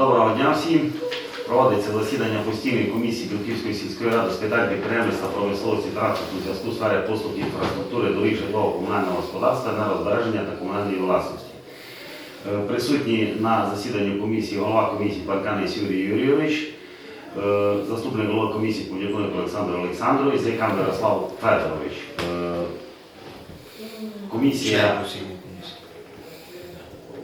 Доброго дня всім. Проводиться засідання постійної комісії Білківської сільської ради з питань підприємництва, промисловості, транспорту, зв'язку, сфери послуг інфраструктури, доріг житлового комунального господарства, нерозбереження та комунальної власності. Е, Присутні на засіданні комісії голова комісії Парканець Юрій Юрійович, е, заступник голови комісії Подякуник Олександр Олександрович, Зайкан Ярослав Федорович. Е, Комісія Член постійної комісії. Е,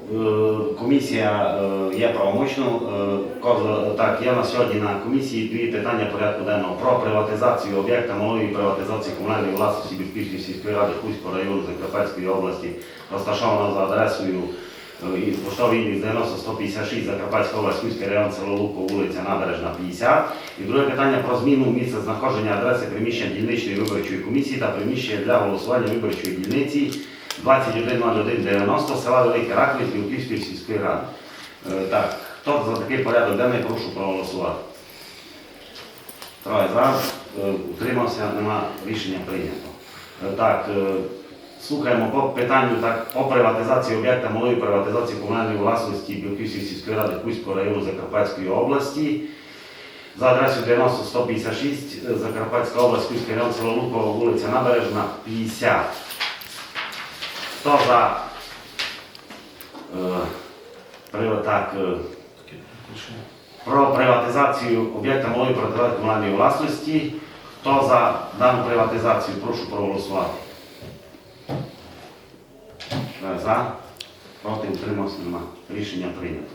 Комісія е, є правомочною. Е, Так, я на сьогодні на комісії дві питання порядку денного про приватизацію об'єкта малої приватизації комунальної власності Білківської сільської ради Хуського району Закарпатської області, розташована за адресою е, і поштовий індекс 90 156 Закарпатська область, Хуський район, село Луко, вулиця Набережна 50. І друге питання про зміну місця знаходження адреси приміщення дільничної виборчої комісії та приміщення для голосування виборчої дільниці 210190 села Велике Раковець Білківської сільської ради. Е, Так, хто за такий порядок денний, прошу проголосувати. Троє за, е, утримався, нема рішення прийнято. Е, Так, слухаємо по питанню так, по приватизації об'єкта малої приватизації комунальної власності Білківської сільської ради Кузького району Закарпатської області. За адресою 90 156 е, Закарпатська область, Кузький район, село Луково, вулиця Набережна, 50. Хто за е, е, про приватизацію об'єкта малої приватизації комунальної власності? Хто за дану приватизацію, прошу проголосувати. Троє За. Проти утримався нема. Рішення прийнято.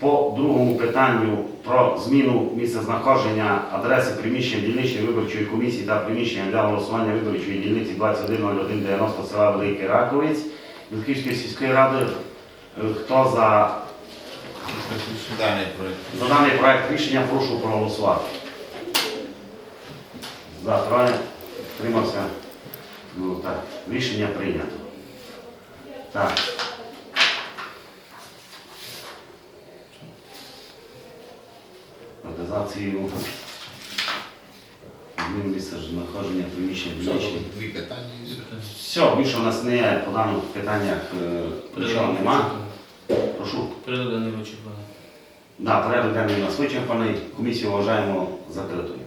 По другому питанню про зміну місцезнаходження адреси приміщення дільничної виборчої комісії та приміщення для голосування виборчої дільниці 210190 села Великий Раковець Білківської сільської ради. Е, Хто за, Даний проект. за даний проект рішення прошу проголосувати. За троє. Тримався. Ну так, рішення прийнято. Так. Приватизацію. Зміну місця знаходження приміщення приміщення. Дві питання. все. Все, більше у нас не є по даних питаннях е, нічого нема. Прошу. Переданий вичерпаний. Да, порядок денний у нас вичерпаний. Комісію вважаємо закритою.